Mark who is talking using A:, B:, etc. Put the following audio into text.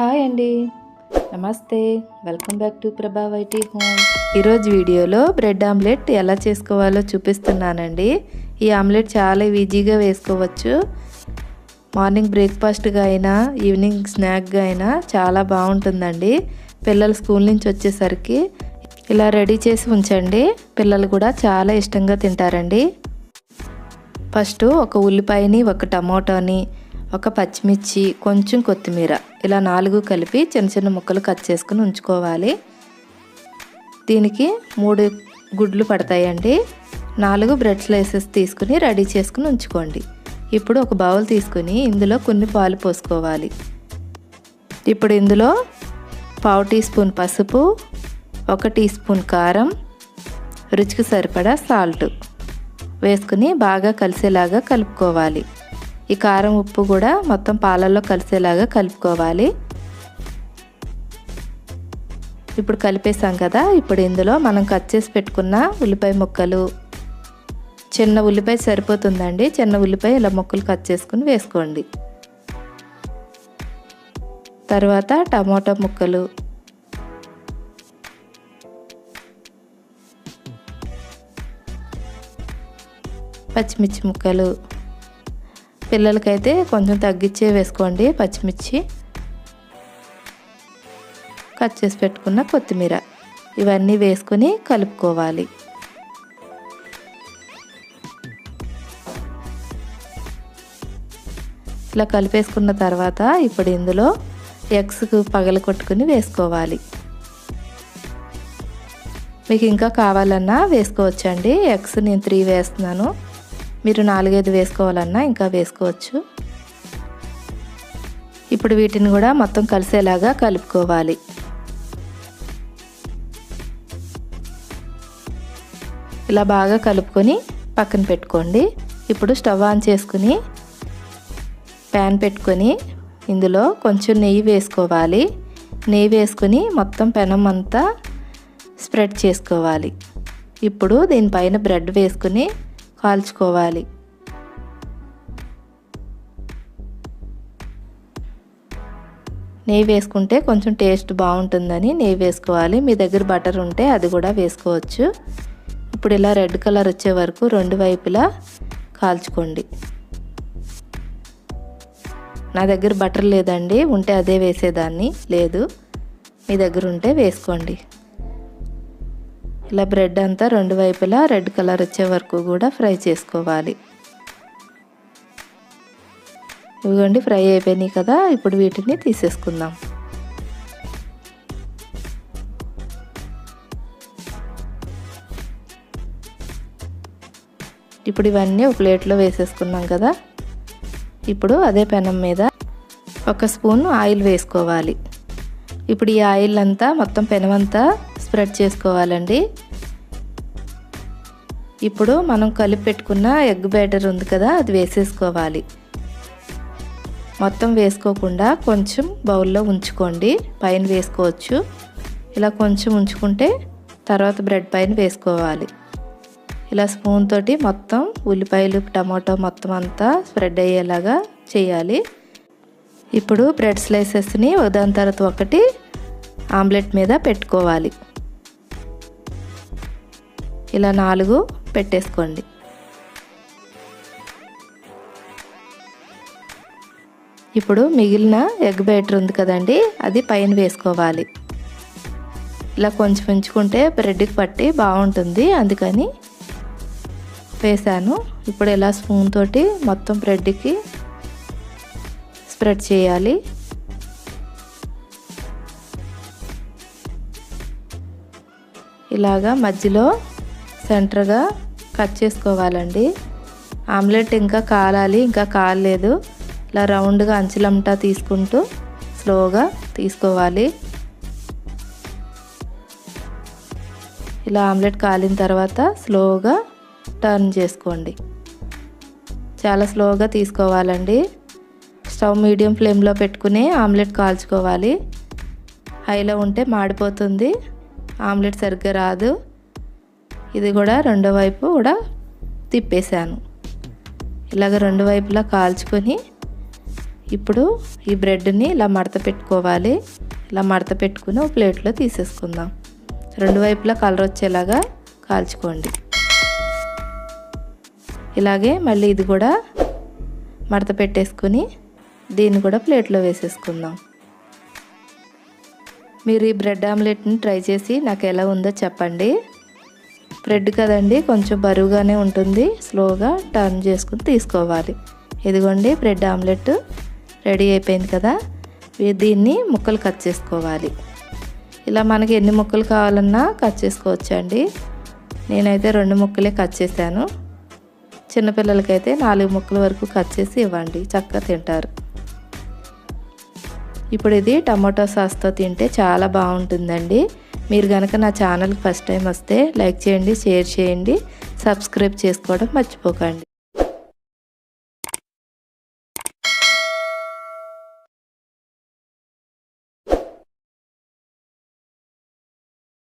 A: Hi అండి. నమస్తే. Welcome back to Prabhavathi home. ఈరోజు వీడియోలో బ్రెడ్ ఆమ్లెట్ ఎలా చేసుకోవాలో చూపిస్తున్నానండి. ఈ ఆమ్లెట్ చాలా ఈజీగా వేసుకోవచ్చు. మార్నింగ్ బ్రేక్ఫాస్ట్గా అయినా ఈవినింగ్ స్నాక్గా అయినా చాలా బాగుంటుందండి. పిల్లలు స్కూల్ నుంచి వచ్చేసరికి ఇలా రెడీ చేసి ఉంచండి. పిల్లలు కూడా చాలా ఇష్టంగా తింటారండి. ఫస్ట్ ఒక ఉల్లిపాయని ఒక టమోటాని ఒక పచ్చిమిర్చి కొంచెం కొత్తిమీర ఇలా నాలుగు కలిపి చిన్న చిన్న ముక్కలు కట్ చేసుకుని ఉంచుకోవాలి. దీనికి మూడు గుడ్లు పడతాయండి. నాలుగు బ్రెడ్ స్లైసెస్ తీసుకుని రెడీ చేసుకుని ఉంచుకోండి. ఇప్పుడు ఒక బౌల్ తీసుకుని ఇందులో కొన్ని పాలు పోసుకోవాలి. ఇప్పుడు ఇందులో పావు టీ స్పూన్ పసుపు ఒక టీ స్పూన్ కారం రుచికి సరిపడా సాల్ట్ వేసుకుని బాగా కలిసేలాగా కలుపుకోవాలి. ఈ కారం ఉప్పు కూడా మొత్తం పాలల్లో కలిసేలాగా కలుపుకోవాలి. ఇప్పుడు కలిపేసాం కదా ఇప్పుడు ఇందులో మనం కట్ చేసి పెట్టుకున్న ఉల్లిపాయ ముక్కలు. చిన్న ఉల్లిపాయ సరిపోతుందండి చిన్న ఉల్లిపాయ ఇలా ముక్కలు కట్ చేసుకుని వేసుకోండి. తర్వాత టమాటా ముక్కలు. పచ్చిమిర్చి ముక్కలు. పిల్లలకైతే కొంచెం తగ్గించే వేసుకోండి పచ్చిమిర్చి. కట్ చేసి పెట్టుకున్న కొత్తిమీర. ఇవన్నీ వేసుకొని కలుపుకోవాలి. ఇలా కలిపేసుకున్న తర్వాత ఇప్పుడు ఇందులో ఎగ్స్కు పగల కొట్టుకుని వేసుకోవాలి. మీకు ఇంకా కావాలన్నా వేసుకోవచ్చండి. ఎగ్స్ నేను త్రీ వేస్తున్నాను. మీరు నాలుగైదు వేసుకోవాలన్నా ఇంకా వేసుకోవచ్చు. ఇప్పుడు వీటిని కూడా మొత్తం కలిసేలాగా కలుపుకోవాలి. ఇలా బాగా కలుపుకొని పక్కన పెట్టుకోండి. ఇప్పుడు స్టవ్ ఆన్ చేసుకుని ప్యాన్ పెట్టుకొని ఇందులో కొంచెం నెయ్యి వేసుకోవాలి. నెయ్యి వేసుకొని మొత్తం పెనం అంతా స్ప్రెడ్ చేసుకోవాలి. ఇప్పుడు దీనిపైన బ్రెడ్ వేసుకుని కాల్చుకోవాలి. నెయ్యి వేసుకుంటే కొంచెం టేస్ట్ బాగుంటుందని నెయ్యి వేసుకోవాలి. మీ దగ్గర బటర్ ఉంటే అది కూడా వేసుకోవచ్చు. ఇప్పుడు ఇలా రెడ్ కలర్ వచ్చే వరకు రెండు వైపులా కాల్చుకోండి. నా దగ్గర బటర్ లేదండి ఉంటే అదే వేసేదాన్ని. లేదు మీ దగ్గర ఉంటే వేసుకోండి. ఇలా బ్రెడ్ అంతా రెండు వైపులా రెడ్ కలర్ వచ్చే వరకు కూడా ఫ్రై చేసుకోవాలి. ఇవ్వండి ఫ్రై అయిపోయినాయి కదా ఇప్పుడు వీటిని తీసేసుకుందాం. ఇప్పుడు ఇవన్నీ ఒక ప్లేట్లో వేసేసుకున్నాం కదా. ఇప్పుడు అదే పెనం మీద ఒక స్పూన్ ఆయిల్ వేసుకోవాలి. ఇప్పుడు ఈ ఆయిల్ అంతా మొత్తం పెనమంతా స్ప్రెడ్ చేసుకోవాలండి. ఇప్పుడు మనం కలిపి పెట్టుకున్న ఎగ్ బ్యాటర్ ఉంది కదా అది వేసేసుకోవాలి. మొత్తం వేసుకోకుండా కొంచెం బౌల్లో ఉంచుకోండి. పైన వేసుకోవచ్చు. ఇలా కొంచెం ఉంచుకుంటే తర్వాత బ్రెడ్ పైన వేసుకోవాలి. ఇలా స్పూన్ తోటి మొత్తం ఉల్లిపాయలు టమాటో మొత్తం అంతా స్ప్రెడ్ అయ్యేలాగా చేయాలి. ఇప్పుడు బ్రెడ్ స్లైసెస్ని దాని తర్వాత ఒకటి ఆమ్లెట్ మీద పెట్టుకోవాలి. ఇలా నాలుగు పెట్టేసుకోండి. ఇప్పుడు మిగిలిన ఎగ్ బ్యాటర్ ఉంది కదండి అది పైన వేసుకోవాలి. ఇలా కొంచెం ఉంచుకుంటే బ్రెడ్కి పట్టి బాగుంటుంది అందుకని వేసాను. ఇప్పుడు ఇలా స్పూన్ తోటి మొత్తం బ్రెడ్కి స్ప్రెడ్ చేయాలి. ఇలాగా మధ్యలో సెంటర్గా కట్ చేసుకోవాలండి. ఆమ్లెట్ ఇంకా కాలాలి ఇంకా కాలేదు ఇలా రౌండ్గా అంచులంటా తీసుకుంటూ స్లోగా తీసుకోవాలి. ఇలా ఆమ్లెట్ కాలిన తర్వాత స్లోగా టర్న్ చేసుకోండి. చాలా స్లోగా తీసుకోవాలండి. స్టవ్ మీడియం ఫ్లేమ్లో పెట్టుకుని ఆమ్లెట్ కాల్చుకోవాలి. హైలో ఉంటే మాడిపోతుంది. ఆమ్లెట్ సరిగ్గా రాదు. ఇది కూడా రెండో వైపు కూడా తిప్పేశాను. ఇలాగ రెండు వైపులా కాల్చుకొని ఇప్పుడు ఈ బ్రెడ్ని ఇలా మడత పెట్టుకోవాలి. ఇలా మడత పెట్టుకుని ఒక ప్లేట్లో తీసేసుకుందాం. రెండు వైపులా కలర్ వచ్చేలాగా కాల్చుకోండి. ఇలాగే మళ్ళీ ఇది కూడా మడత పెట్టేసుకుని దీన్ని కూడా ప్లేట్లో వేసేసుకుందాం. మీరు ఈ బ్రెడ్ ఆమ్లెట్ని ట్రై చేసి నాకు ఎలా ఉందో చెప్పండి. బ్రెడ్ కదండి కొంచెం బరువుగానే ఉంటుంది. స్లోగా టర్న్ చేసుకుని తీసుకోవాలి. ఇదిగోండి బ్రెడ్ ఆమ్లెట్ రెడీ అయిపోయింది కదా. దీన్ని ముక్కలు కట్ చేసుకోవాలి. ఇలా మనకి ఎన్ని ముక్కలు కావాలన్నా కట్ చేసుకోవచ్చు అండి నేనైతే రెండు ముక్కలే కట్ చేశాను. చిన్నపిల్లలకైతే నాలుగు ముక్కల వరకు కట్ చేసి ఇవ్వండి చక్కగా తింటారు. ఇప్పుడు ఇది టమాటో సాస్తో తింటే చాలా బాగుంటుందండి. మీరు కనుక నా ఛానల్కి ఫస్ట్ టైం వస్తే లైక్ చేయండి షేర్ చేయండి సబ్స్క్రైబ్ చేసుకోవడం మర్చిపోకండి.